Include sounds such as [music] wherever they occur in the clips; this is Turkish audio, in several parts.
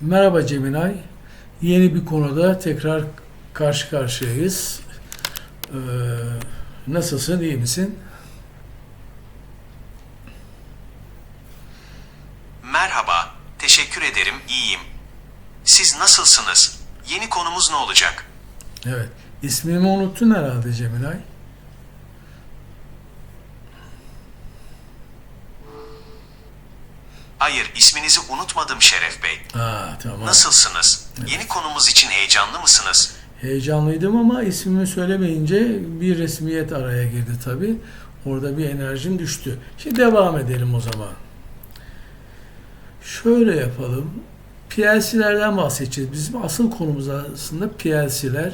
Merhaba Cemilay. Yeni bir konuda tekrar karşı karşıyayız. Ee, nasılsın, iyi misin? Merhaba, teşekkür ederim, iyiyim. Siz nasılsınız? Yeni konumuz ne olacak? Evet. İsmimi unuttun herhalde Cemilay. Hayır, isminizi unutmadım Şeref Bey. Aa, tamam. Nasılsınız? Yeni konumuz için heyecanlı mısınız? Heyecanlıydım ama ismimi söylemeyince bir resmiyet araya girdi tabii. Orada bir enerjim düştü. Şimdi devam edelim o zaman. Şöyle yapalım. PLC'lerden bahsedeceğiz. Bizim asıl konumuz aslında PLC'ler.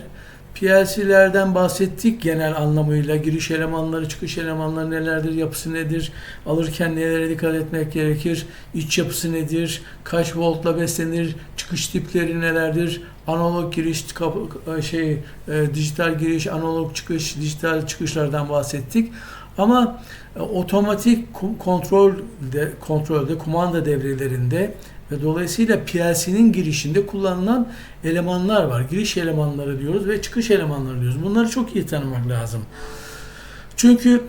PLC'lerden bahsettik genel anlamıyla. Giriş elemanları, çıkış elemanları nelerdir, yapısı nedir, alırken nelere dikkat etmek gerekir, iç yapısı nedir, kaç voltla beslenir, çıkış tipleri nelerdir, analog giriş, kap- şey, e, dijital giriş, analog çıkış, dijital çıkışlardan bahsettik. Ama e, otomatik kontrol de, kontrolde, kumanda devrelerinde ve dolayısıyla PLC'nin girişinde kullanılan elemanlar var. Giriş elemanları diyoruz ve çıkış elemanları diyoruz. Bunları çok iyi tanımak lazım. Çünkü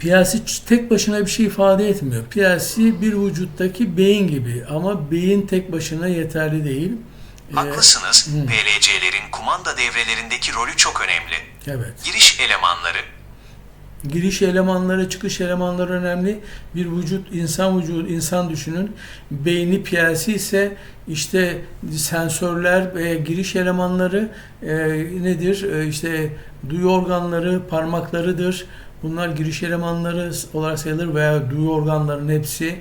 PLC tek başına bir şey ifade etmiyor. PLC bir vücuttaki beyin gibi ama beyin tek başına yeterli değil. Ee, Haklısınız, hı. PLC'lerin kumanda devrelerindeki rolü çok önemli. evet. Giriş elemanları, Giriş elemanları, çıkış elemanları önemli. Bir vücut, insan vücudu, insan düşünün. Beyni PLC ise işte sensörler ve giriş elemanları e, nedir? E, işte duyu organları, parmaklarıdır. Bunlar giriş elemanları olarak sayılır veya duyu organlarının hepsi.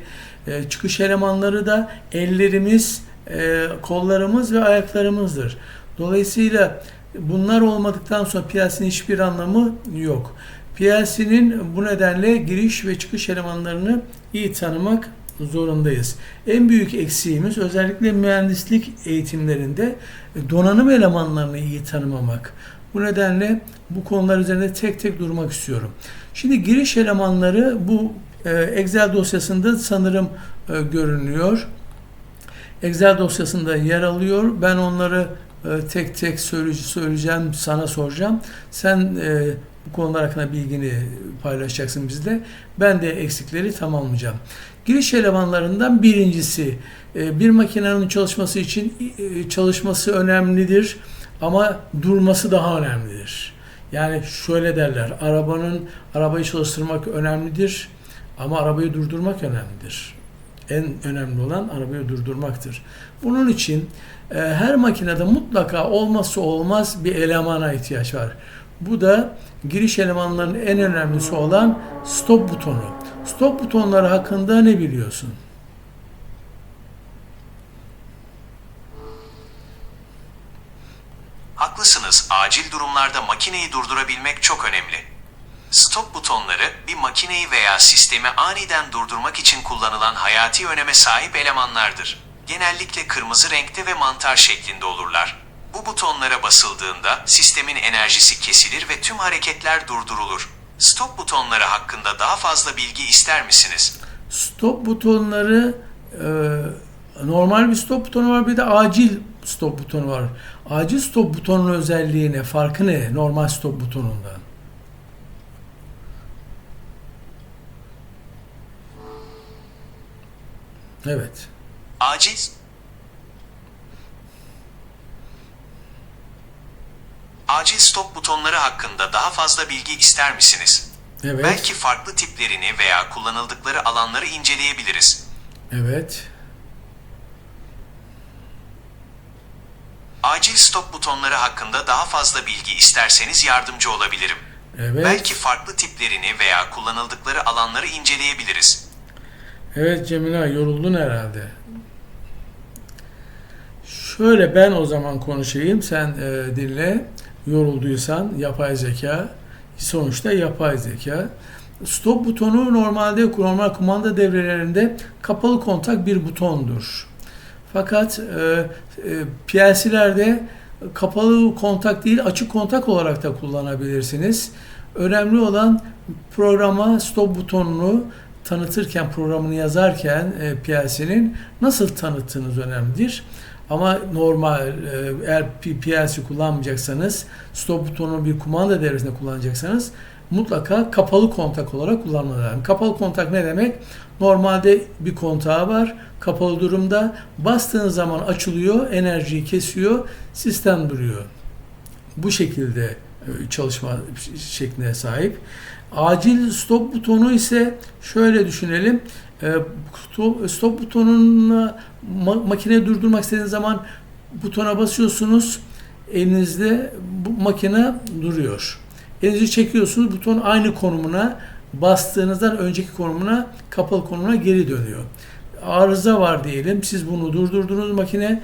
E, çıkış elemanları da ellerimiz, e, kollarımız ve ayaklarımızdır. Dolayısıyla bunlar olmadıktan sonra PLC'nin hiçbir anlamı yok. PLC'nin bu nedenle giriş ve çıkış elemanlarını iyi tanımak zorundayız. En büyük eksiğimiz özellikle mühendislik eğitimlerinde donanım elemanlarını iyi tanımamak. Bu nedenle bu konular üzerinde tek tek durmak istiyorum. Şimdi giriş elemanları bu e, Excel dosyasında sanırım e, görünüyor. Excel dosyasında yer alıyor. Ben onları e, tek tek söyle- söyleyeceğim, sana soracağım. Sen bu konular hakkında bilgini paylaşacaksın bizle. Ben de eksikleri tamamlayacağım. Giriş elemanlarından birincisi e, bir makinenin çalışması için e, çalışması önemlidir ama durması daha önemlidir. Yani şöyle derler, arabanın arabayı çalıştırmak önemlidir ama arabayı durdurmak önemlidir. En önemli olan arabayı durdurmaktır. Bunun için e, her makinede mutlaka olmazsa olmaz bir elemana ihtiyaç var. Bu da giriş elemanlarının en önemlisi olan stop butonu. Stop butonları hakkında ne biliyorsun? Haklısınız, acil durumlarda makineyi durdurabilmek çok önemli. Stop butonları bir makineyi veya sistemi aniden durdurmak için kullanılan hayati öneme sahip elemanlardır. Genellikle kırmızı renkte ve mantar şeklinde olurlar. Bu butonlara basıldığında sistemin enerjisi kesilir ve tüm hareketler durdurulur. Stop butonları hakkında daha fazla bilgi ister misiniz? Stop butonları e, normal bir stop butonu var bir de acil stop butonu var. Acil stop butonunun özelliği ne? Farkı ne normal stop butonundan? Evet. Acil Acil stop butonları hakkında daha fazla bilgi ister misiniz? Evet. Belki farklı tiplerini veya kullanıldıkları alanları inceleyebiliriz. Evet. Acil stop butonları hakkında daha fazla bilgi isterseniz yardımcı olabilirim. Evet. Belki farklı tiplerini veya kullanıldıkları alanları inceleyebiliriz. Evet Cemile yoruldun herhalde. Şöyle ben o zaman konuşayım sen e, dinle. Yorulduysan yapay zeka sonuçta yapay zeka. Stop butonu normalde normal kumanda devrelerinde kapalı kontak bir butondur. Fakat e, e, PLC'lerde kapalı kontak değil açık kontak olarak da kullanabilirsiniz. Önemli olan programa stop butonunu tanıtırken, programını yazarken e, PLC'nin nasıl tanıttığınız önemlidir. Ama normal e, eğer PLC kullanmayacaksanız, stop butonu bir kumanda devresinde kullanacaksanız mutlaka kapalı kontak olarak kullanmanız lazım. Kapalı kontak ne demek? Normalde bir kontağı var, kapalı durumda. Bastığınız zaman açılıyor, enerjiyi kesiyor, sistem duruyor. Bu şekilde e, çalışma şekline sahip. Acil stop butonu ise şöyle düşünelim. E, sto- Stop butonuna ma- makine durdurmak istediğiniz zaman butona basıyorsunuz. Elinizde bu makine duruyor. Elinizi çekiyorsunuz. Buton aynı konumuna bastığınızdan önceki konumuna kapalı konumuna geri dönüyor. Arıza var diyelim. Siz bunu durdurdunuz makine.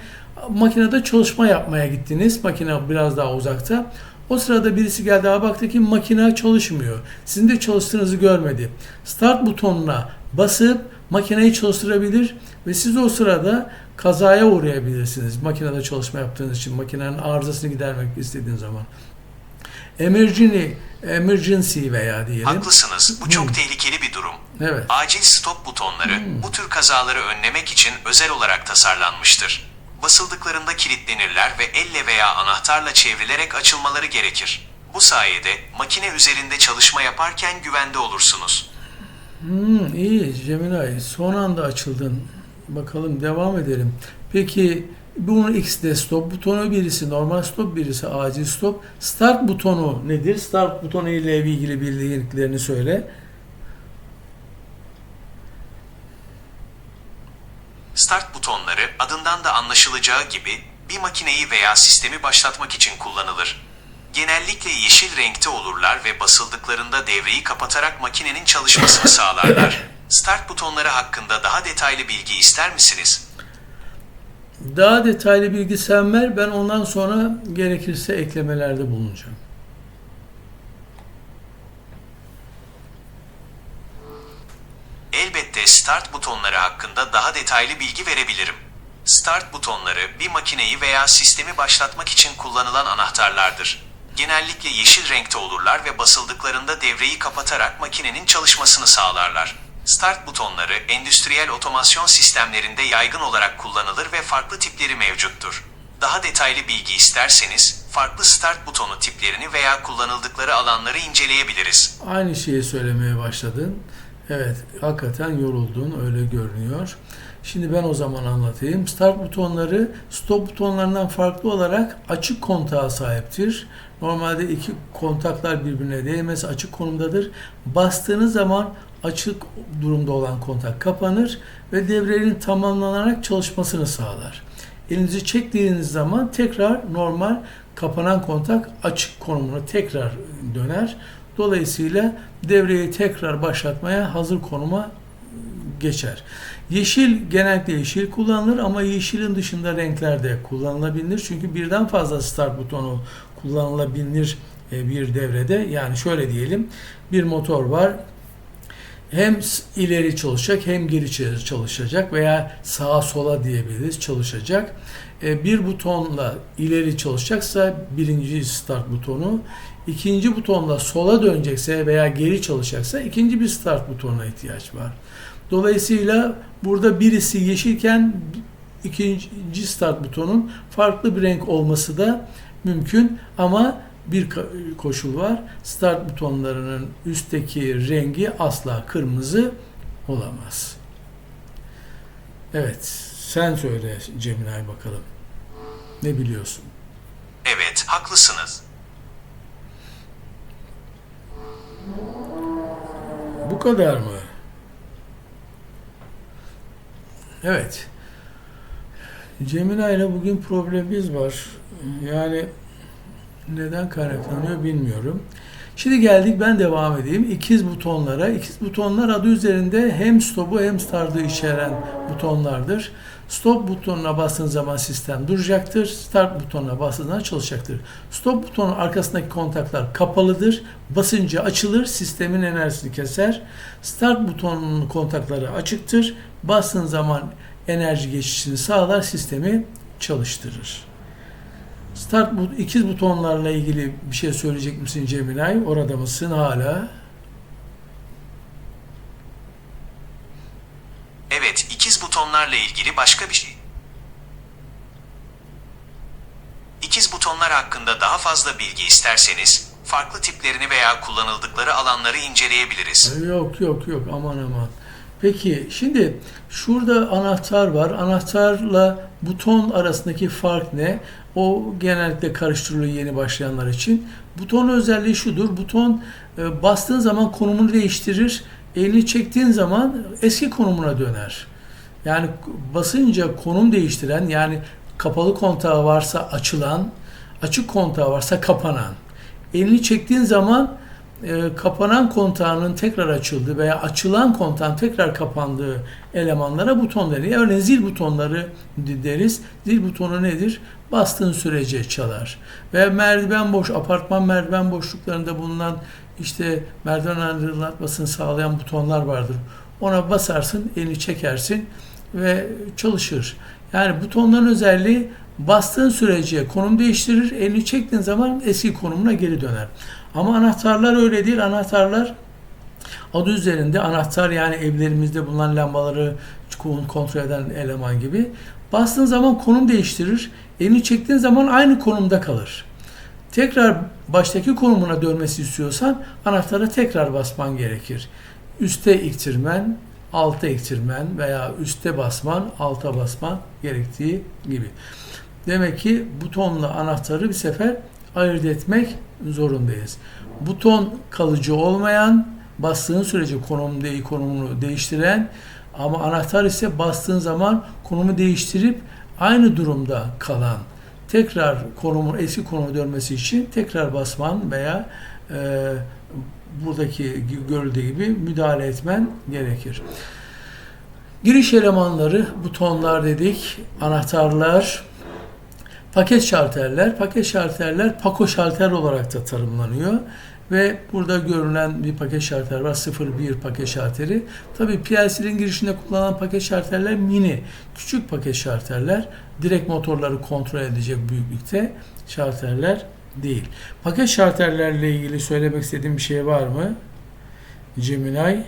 Makinede çalışma yapmaya gittiniz. Makine biraz daha uzakta. O sırada birisi geldi baktı ki makine çalışmıyor. Sizin de çalıştığınızı görmedi. Start butonuna basıp makineyi çalıştırabilir ve siz o sırada kazaya uğrayabilirsiniz. Makinede çalışma yaptığınız için makinenin arızasını gidermek istediğiniz zaman. Emergency, emergency veya diyelim. Haklısınız. Bu çok Hmm. tehlikeli bir durum. Evet. Acil stop butonları bu tür kazaları önlemek için özel olarak tasarlanmıştır. Basıldıklarında kilitlenirler ve elle veya anahtarla çevrilerek açılmaları gerekir. Bu sayede makine üzerinde çalışma yaparken güvende olursunuz. Hmm, iyi Cemilay. Son anda açıldın. Bakalım devam edelim. Peki bunun X'de stop butonu birisi, normal stop birisi, acil stop. Start butonu nedir? Start butonu ile ilgili bildiklerini söyle. Start butonları adından da anlaşılacağı gibi bir makineyi veya sistemi başlatmak için kullanılır. Genellikle yeşil renkte olurlar ve basıldıklarında devreyi kapatarak makinenin çalışmasını [coughs] sağlarlar. Start butonları hakkında daha detaylı bilgi ister misiniz? Daha detaylı bilgi sen ver. Ben ondan sonra gerekirse eklemelerde bulunacağım. Elbette start butonları hakkında daha detaylı bilgi verebilirim. Start butonları bir makineyi veya sistemi başlatmak için kullanılan anahtarlardır. Genellikle yeşil renkte olurlar ve basıldıklarında devreyi kapatarak makinenin çalışmasını sağlarlar. Start butonları endüstriyel otomasyon sistemlerinde yaygın olarak kullanılır ve farklı tipleri mevcuttur. Daha detaylı bilgi isterseniz farklı start butonu tiplerini veya kullanıldıkları alanları inceleyebiliriz. Aynı şeyi söylemeye başladın. Evet, hakikaten yoruldun, öyle görünüyor. Şimdi ben o zaman anlatayım. Start butonları stop butonlarından farklı olarak açık kontağa sahiptir. Normalde iki kontaklar birbirine değmez, açık konumdadır. Bastığınız zaman açık durumda olan kontak kapanır ve devrenin tamamlanarak çalışmasını sağlar. Elinizi çektiğiniz zaman tekrar normal kapanan kontak açık konumuna tekrar döner. Dolayısıyla devreyi tekrar başlatmaya hazır konuma geçer. Yeşil genellikle yeşil kullanılır ama yeşilin dışında renkler de kullanılabilir. Çünkü birden fazla start butonu kullanılabilir e, bir devrede. Yani şöyle diyelim bir motor var. Hem ileri çalışacak hem geri çalışacak veya sağa sola diyebiliriz çalışacak. E, Bir butonla ileri çalışacaksa birinci start butonu, ikinci butonla sola dönecekse veya geri çalışacaksa ikinci bir start butonuna ihtiyaç var. Dolayısıyla burada birisi yeşilken ikinci start butonun farklı bir renk olması da mümkün ama bir koşul var. Start butonlarının üstteki rengi asla kırmızı olamaz. Evet, sen söyle Cemilay bakalım. Ne biliyorsun? Evet, haklısınız. Bu kadar mı? Evet. Cemile ile bugün problemimiz var. Yani neden kaynaklanıyor bilmiyorum. Şimdi geldik ben devam edeyim. İkiz butonlara. İkiz butonlar adı üzerinde hem stop'u hem start'ı içeren butonlardır. Stop butonuna bastığınız zaman sistem duracaktır. Start butonuna bastığınız zaman çalışacaktır. Stop butonun arkasındaki kontaklar kapalıdır. Basınca açılır, sistemin enerjisini keser. Start butonunun kontakları açıktır. Bastığınız zaman enerji geçişini sağlar, sistemi çalıştırır. Start bu ikiz butonlarla ilgili bir şey söyleyecek misin Cemilay? Orada mısın hala? ilgili başka bir şey. İkiz butonlar hakkında daha fazla bilgi isterseniz, farklı tiplerini veya kullanıldıkları alanları inceleyebiliriz. Yok yok yok aman aman. Peki şimdi şurada anahtar var. Anahtarla buton arasındaki fark ne? O genellikle karıştırılıyor yeni başlayanlar için. Buton özelliği şudur. Buton e, bastığın zaman konumunu değiştirir. Elini çektiğin zaman eski konumuna döner. Yani basınca konum değiştiren yani kapalı kontağı varsa açılan, açık kontağı varsa kapanan. Elini çektiğin zaman e, kapanan kontağının tekrar açıldığı veya açılan kontağın tekrar kapandığı elemanlara buton denir. Örneğin zil butonları deriz. Zil butonu nedir? Bastığın sürece çalar. Ve merdiven boş, apartman merdiven boşluklarında bulunan işte merdiven aydınlatmasını sağlayan butonlar vardır. Ona basarsın, elini çekersin ve çalışır. Yani butonların özelliği bastığın sürece konum değiştirir, elini çektiğin zaman eski konumuna geri döner. Ama anahtarlar öyle değil. Anahtarlar adı üzerinde anahtar yani evlerimizde bulunan lambaları kontrol eden eleman gibi. Bastığın zaman konum değiştirir. Elini çektiğin zaman aynı konumda kalır. Tekrar baştaki konumuna dönmesi istiyorsan anahtara tekrar basman gerekir. Üste iktirmen, alta iktirmen veya üste basman, alta basman gerektiği gibi. Demek ki butonla anahtarı bir sefer ayırt etmek zorundayız. Buton kalıcı olmayan, bastığın sürece konum değil, konumunu değiştiren ama anahtar ise bastığın zaman konumu değiştirip aynı durumda kalan. Tekrar konumun eski konuma dönmesi için tekrar basman veya e, buradaki görüldüğü gibi müdahale etmen gerekir. Giriş elemanları, butonlar dedik, anahtarlar, Paket şalterler, paket şalterler pako şalter olarak da tanımlanıyor. Ve burada görülen bir paket şalter var. 01 paket şalteri. Tabi PLC'nin girişinde kullanılan paket şalterler mini. Küçük paket şalterler. Direkt motorları kontrol edecek büyüklükte şalterler değil. Paket şalterlerle ilgili söylemek istediğim bir şey var mı? Gemini.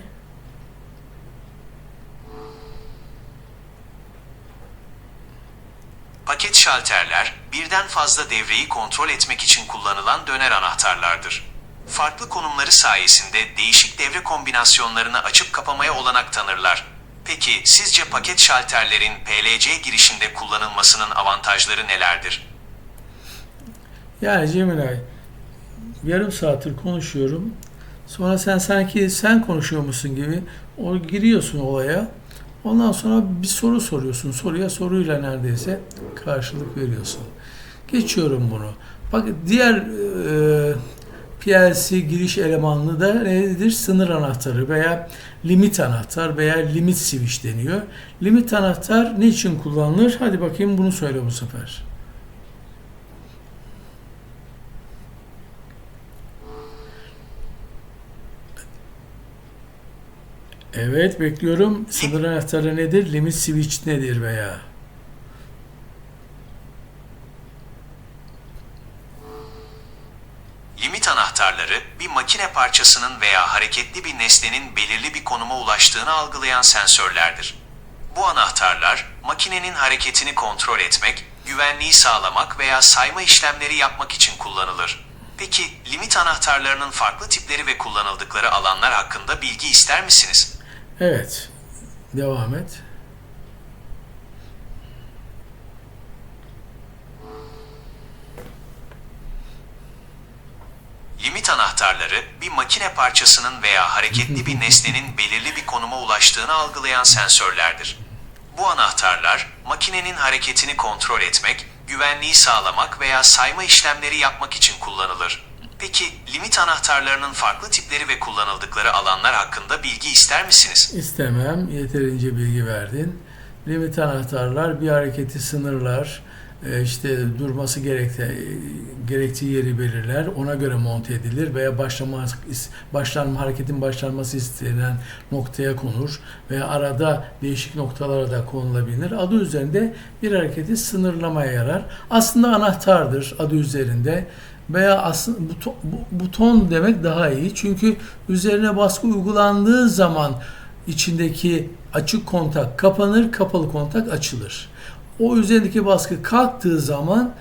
Şalterler, birden fazla devreyi kontrol etmek için kullanılan döner anahtarlardır. Farklı konumları sayesinde değişik devre kombinasyonlarını açıp kapamaya olanak tanırlar. Peki sizce paket şalterlerin PLC girişinde kullanılmasının avantajları nelerdir? Yani Cemilay, yarım saattir konuşuyorum. Sonra sen sanki sen konuşuyormuşsun gibi o giriyorsun olaya. Ondan sonra bir soru soruyorsun. Soruya soruyla neredeyse karşılık veriyorsun. Geçiyorum bunu. Bak diğer e, PLC giriş elemanlı da nedir? Sınır anahtarı veya limit anahtar veya limit switch deniyor. Limit anahtar ne için kullanılır? Hadi bakayım bunu söyle bu sefer. Evet bekliyorum. Sınır anahtarı nedir? Limit switch nedir veya? Limit anahtarları, bir makine parçasının veya hareketli bir nesnenin belirli bir konuma ulaştığını algılayan sensörlerdir. Bu anahtarlar, makinenin hareketini kontrol etmek, güvenliği sağlamak veya sayma işlemleri yapmak için kullanılır. Peki, limit anahtarlarının farklı tipleri ve kullanıldıkları alanlar hakkında bilgi ister misiniz? Evet. Devam et. Limit anahtarları, bir makine parçasının veya hareketli bir nesnenin belirli bir konuma ulaştığını algılayan sensörlerdir. Bu anahtarlar, makinenin hareketini kontrol etmek, güvenliği sağlamak veya sayma işlemleri yapmak için kullanılır. Peki, limit anahtarlarının farklı tipleri ve kullanıldıkları alanlar hakkında bilgi ister misiniz? İstemem. Yeterince bilgi verdin. Limit anahtarlar bir hareketi sınırlar. e, işte durması gerektiği, gerektiği yeri belirler. Ona göre monte edilir veya başlama, başlanma, hareketin başlanması istenen noktaya konur veya arada değişik noktalara da konulabilir. Adı üzerinde bir hareketi sınırlamaya yarar. Aslında anahtardır adı üzerinde veya aslında buton, buton demek daha iyi. Çünkü üzerine baskı uygulandığı zaman içindeki açık kontak kapanır, kapalı kontak açılır. O üzerindeki baskı kalktığı zaman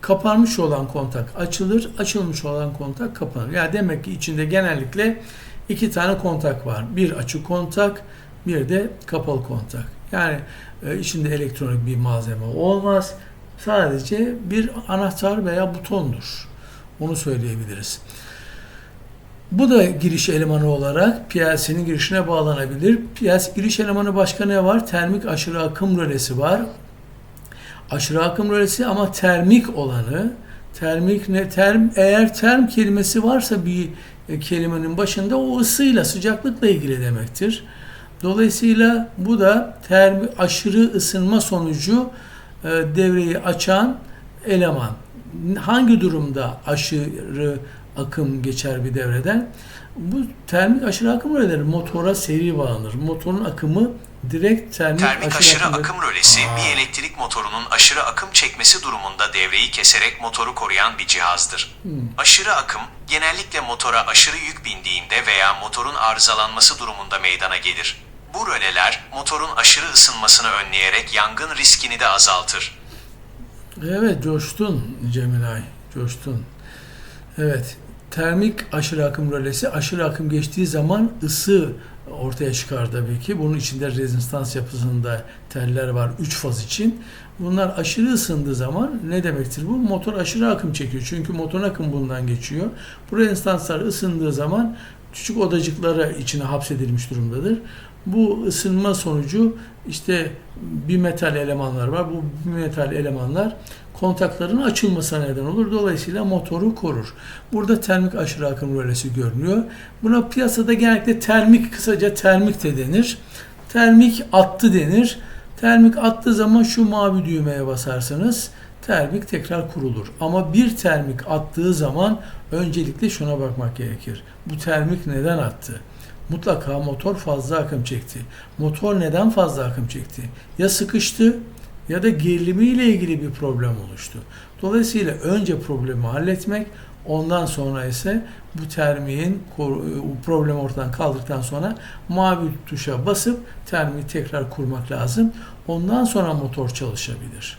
kapanmış olan kontak açılır, açılmış olan kontak kapanır. Yani demek ki içinde genellikle iki tane kontak var. Bir açık kontak, bir de kapalı kontak. Yani e, içinde elektronik bir malzeme olmaz. Sadece bir anahtar veya butondur. Onu söyleyebiliriz. Bu da giriş elemanı olarak PLC'nin girişine bağlanabilir. PLC giriş elemanı başka ne var? Termik aşırı akım rölesi var. Aşırı akım rölesi ama termik olanı. Termik ne? Term, eğer term kelimesi varsa bir e, kelimenin başında o ısıyla, sıcaklıkla ilgili demektir. Dolayısıyla bu da term, aşırı ısınma sonucu e, devreyi açan eleman. Hangi durumda aşırı akım geçer bir devreden? Bu termik aşırı akım röleleri motora seri bağlanır. Motorun akımı direkt termik, Termik aşırı akım- akım rölesi Aa. bir elektrik motorunun aşırı akım çekmesi durumunda devreyi keserek motoru koruyan bir cihazdır. Hmm. Aşırı akım genellikle motora aşırı yük bindiğinde veya motorun arızalanması durumunda meydana gelir. Bu röleler motorun aşırı ısınmasını önleyerek yangın riskini de azaltır. Evet coştun Cemilay, coştun. Evet, termik aşırı akım rölesi aşırı akım geçtiği zaman ısı ortaya çıkar tabii ki. Bunun içinde rezistans yapısında teller var 3 faz için. Bunlar aşırı ısındığı zaman ne demektir bu? Motor aşırı akım çekiyor. Çünkü motorun akım bundan geçiyor. Bu rezistanslar ısındığı zaman küçük odacıklara içine hapsedilmiş durumdadır. Bu ısınma sonucu işte bir metal elemanlar var. Bu bir metal elemanlar kontakların açılmasına neden olur. Dolayısıyla motoru korur. Burada termik aşırı akım rölesi görünüyor. Buna piyasada genellikle termik kısaca termik de denir. Termik attı denir. Termik attığı zaman şu mavi düğmeye basarsanız termik tekrar kurulur. Ama bir termik attığı zaman öncelikle şuna bakmak gerekir. Bu termik neden attı? Mutlaka motor fazla akım çekti. Motor neden fazla akım çekti? Ya sıkıştı ya da gerilimiyle ilgili bir problem oluştu. Dolayısıyla önce problemi halletmek, ondan sonra ise bu termiğin problemi ortadan kaldırdıktan sonra mavi tuşa basıp termiği tekrar kurmak lazım. Ondan sonra motor çalışabilir.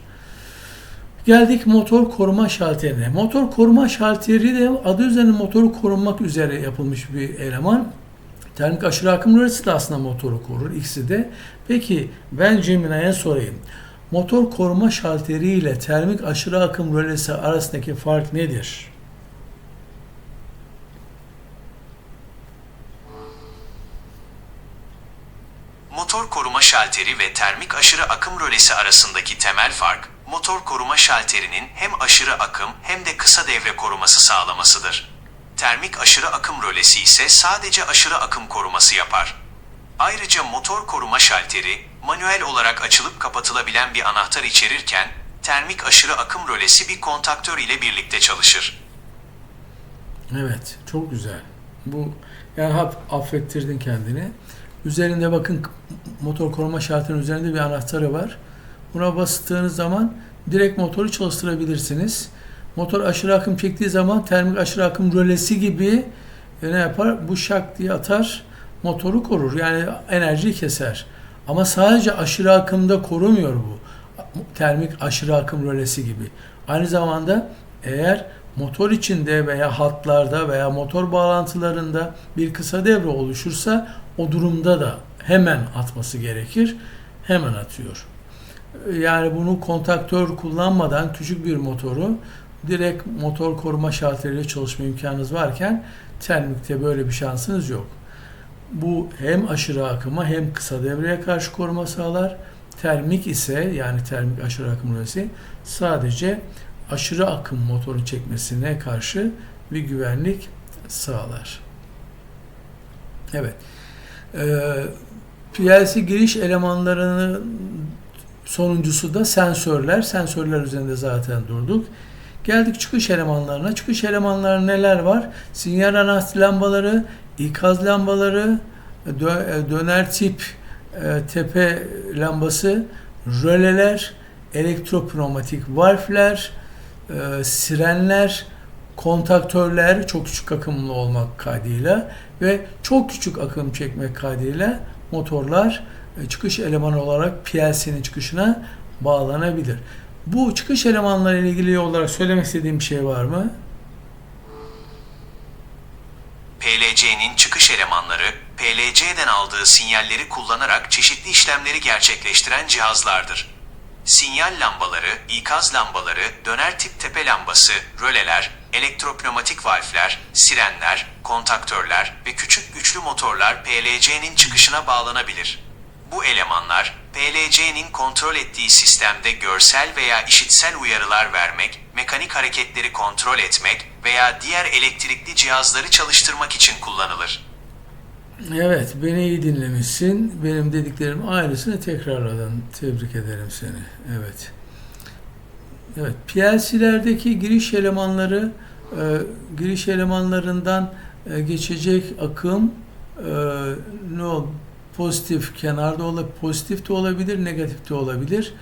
Geldik motor koruma şalterine. Motor koruma şalteri de adı üzerine motoru korumak üzere yapılmış bir eleman. Termik aşırı akım rölesi de aslında motoru korur. ikisi de. Peki ben Cemile'ye sorayım. Motor koruma şalteri ile termik aşırı akım rölesi arasındaki fark nedir? Motor koruma şalteri ve termik aşırı akım rölesi arasındaki temel fark, motor koruma şalterinin hem aşırı akım hem de kısa devre koruması sağlamasıdır. Termik aşırı akım rölesi ise sadece aşırı akım koruması yapar. Ayrıca motor koruma şalteri, manuel olarak açılıp kapatılabilen bir anahtar içerirken, termik aşırı akım rölesi bir kontaktör ile birlikte çalışır. Evet, çok güzel. Bu yani hap affettirdin kendini. Üzerinde bakın motor koruma şalterinin üzerinde bir anahtarı var. Buna bastığınız zaman direkt motoru çalıştırabilirsiniz. Motor aşırı akım çektiği zaman termik aşırı akım rölesi gibi e, ne yapar? Bu şak diye atar, motoru korur. Yani enerjiyi keser. Ama sadece aşırı akımda korumuyor bu. Termik aşırı akım rölesi gibi. Aynı zamanda eğer motor içinde veya hatlarda veya motor bağlantılarında bir kısa devre oluşursa o durumda da hemen atması gerekir. Hemen atıyor. Yani bunu kontaktör kullanmadan küçük bir motoru direkt motor koruma şalteriyle çalışma imkanınız varken termikte böyle bir şansınız yok. Bu hem aşırı akıma hem kısa devreye karşı koruma sağlar. Termik ise yani termik aşırı akım rölesi sadece aşırı akım motorun çekmesine karşı bir güvenlik sağlar. Evet. Ee, PLC giriş elemanlarının sonuncusu da sensörler. Sensörler üzerinde zaten durduk. Geldik çıkış elemanlarına. Çıkış elemanları neler var? Sinyal anahtar lambaları, ikaz lambaları, dö- döner tip e, tepe lambası, röleler, elektropneumatik valfler, e, sirenler, kontaktörler çok küçük akımlı olmak kaydıyla ve çok küçük akım çekmek kaydıyla motorlar e, çıkış elemanı olarak PLC'nin çıkışına bağlanabilir. Bu çıkış elemanları ile ilgili olarak söylemek istediğim bir şey var mı? PLC'nin çıkış elemanları, PLC'den aldığı sinyalleri kullanarak çeşitli işlemleri gerçekleştiren cihazlardır. Sinyal lambaları, ikaz lambaları, döner tip tepe lambası, röleler, elektropneumatik valfler, sirenler, kontaktörler ve küçük güçlü motorlar PLC'nin çıkışına bağlanabilir. Bu elemanlar, PLC'nin kontrol ettiği sistemde görsel veya işitsel uyarılar vermek, mekanik hareketleri kontrol etmek veya diğer elektrikli cihazları çalıştırmak için kullanılır. Evet, beni iyi dinlemişsin. Benim dediklerim aynısını tekrarladın. Tebrik ederim seni. Evet. Evet, PLC'lerdeki giriş elemanları, e, giriş elemanlarından e, geçecek akım e, ne ol pozitif kenarda olabilir, pozitif de olabilir, negatif de olabilir.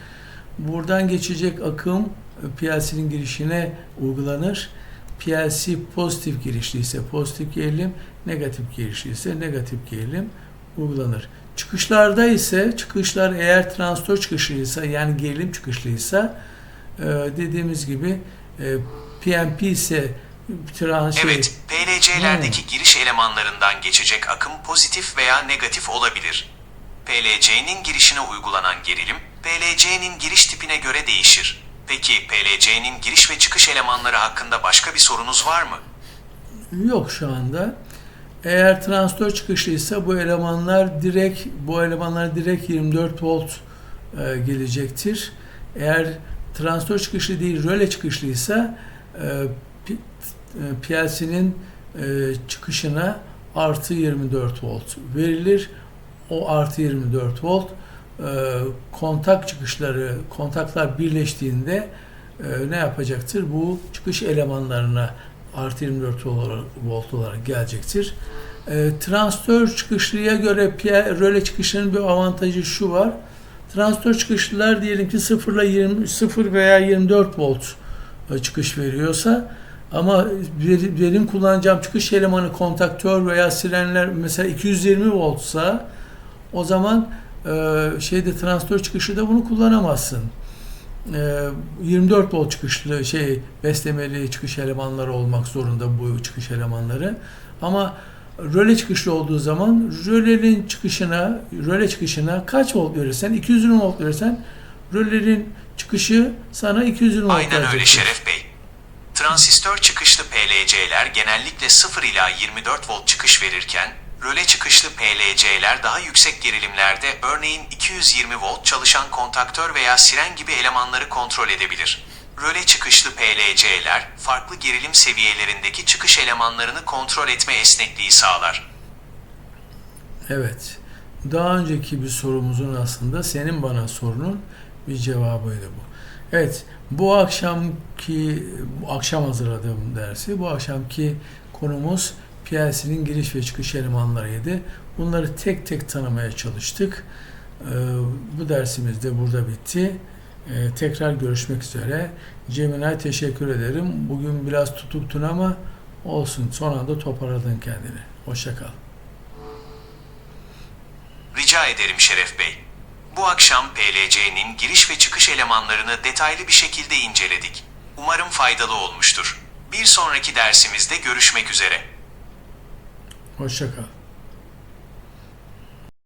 Buradan geçecek akım e, PLC'nin girişine uygulanır. PLC pozitif girişli ise pozitif gerilim, negatif girişli ise negatif gerilim uygulanır. Çıkışlarda ise çıkışlar eğer transistör çıkışlıysa yani gerilim çıkışlıysa e, dediğimiz gibi e, PNP ise trans şey, Evet, PLC'lerdeki giriş elemanlarından geçecek akım pozitif veya negatif olabilir. PLC'nin girişine uygulanan gerilim, PLC'nin giriş tipine göre değişir. Peki PLC'nin giriş ve çıkış elemanları hakkında başka bir sorunuz var mı? yok şu anda. Eğer transistör çıkışlıysa bu elemanlar direkt bu elemanlar direkt 24 volt e, gelecektir. Eğer transistör çıkışlı değil röle çıkışlıysa e, PLC'nin e, çıkışına artı 24 volt verilir. O artı 24 volt e, kontak çıkışları, kontaklar birleştiğinde e, ne yapacaktır? Bu çıkış elemanlarına artı 24 olarak, volt olarak gelecektir. E, transistör çıkışlıya göre röle çıkışının bir avantajı şu var. Transistör çıkışlılar diyelim ki 0 ile 20 0 veya 24 volt e, çıkış veriyorsa ama benim kullanacağım çıkış elemanı kontaktör veya sirenler mesela 220 voltsa o zaman e, şeyde transistör çıkışı da bunu kullanamazsın. E, 24 volt çıkışlı şey beslemeli çıkış elemanları olmak zorunda bu çıkış elemanları. Ama röle çıkışlı olduğu zaman rölenin çıkışına röle çıkışına kaç volt verirsen 220 volt verirsen rölenin çıkışı sana 220 volt Aynen öyle. Şeref. Transistör çıkışlı PLC'ler genellikle 0 ila 24 volt çıkış verirken, röle çıkışlı PLC'ler daha yüksek gerilimlerde örneğin 220 volt çalışan kontaktör veya siren gibi elemanları kontrol edebilir. Röle çıkışlı PLC'ler farklı gerilim seviyelerindeki çıkış elemanlarını kontrol etme esnekliği sağlar. Evet. Daha önceki bir sorumuzun aslında senin bana sorunun bir cevabıydı bu. Evet, bu akşamki bu akşam hazırladığım dersi, bu akşamki konumuz PLC'nin giriş ve çıkış elemanlarıydı. Bunları tek tek tanımaya çalıştık. Ee, bu dersimiz de burada bitti. Ee, tekrar görüşmek üzere. Cemilay teşekkür ederim. Bugün biraz tutuktun ama olsun. Son anda toparladın kendini. Hoşça kal. Rica ederim Şeref Bey. Bu akşam PLC'nin giriş ve çıkış elemanlarını detaylı bir şekilde inceledik. Umarım faydalı olmuştur. Bir sonraki dersimizde görüşmek üzere. Hoşça kal.